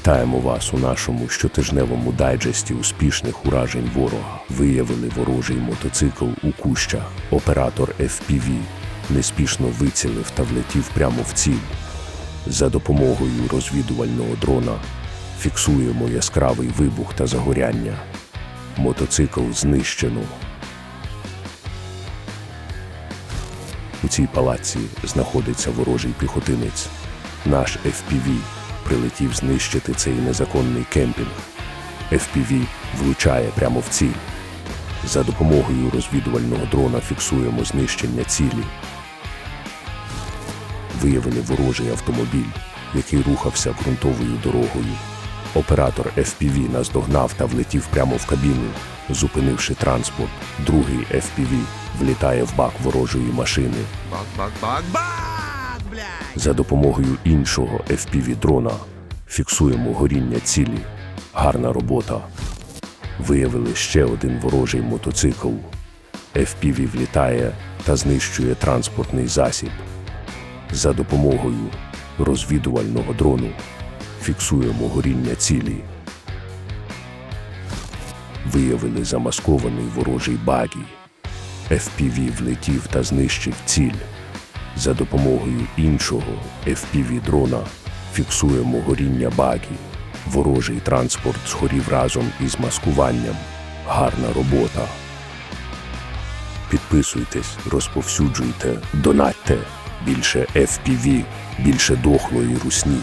Вітаємо вас у нашому щотижневому дайджесті успішних уражень ворога. Виявили ворожий мотоцикл у кущах. Оператор FPV неспішно вицілив та влетів прямо в ціль. За допомогою розвідувального дрона фіксуємо яскравий вибух та загоряння. Мотоцикл знищено. У цій палаці знаходиться ворожий піхотинець. Наш FPV прилетів знищити цей незаконний кемпінг. FPV влучає прямо в ціль. За допомогою розвідувального дрона фіксуємо знищення цілі. Виявили ворожий автомобіль, який рухався ґрунтовою дорогою. Оператор FPV наздогнав та влетів прямо в кабіну, зупинивши транспорт. Другий FPV влітає в бак ворожої машини. Бак, бак, бак, бак! За допомогою іншого FPV-дрона фіксуємо горіння цілі. Гарна робота. Виявили ще один ворожий мотоцикл. FPV влітає та знищує транспортний засіб. За допомогою розвідувального дрону фіксуємо горіння цілі. Виявили замаскований ворожий багі. FPV влетів та знищив ціль. За допомогою іншого FPV-дрона фіксуємо горіння баки. Ворожий транспорт згорів разом із маскуванням. Гарна робота. Підписуйтесь, розповсюджуйте, донатьте. Більше FPV, більше дохлої русні.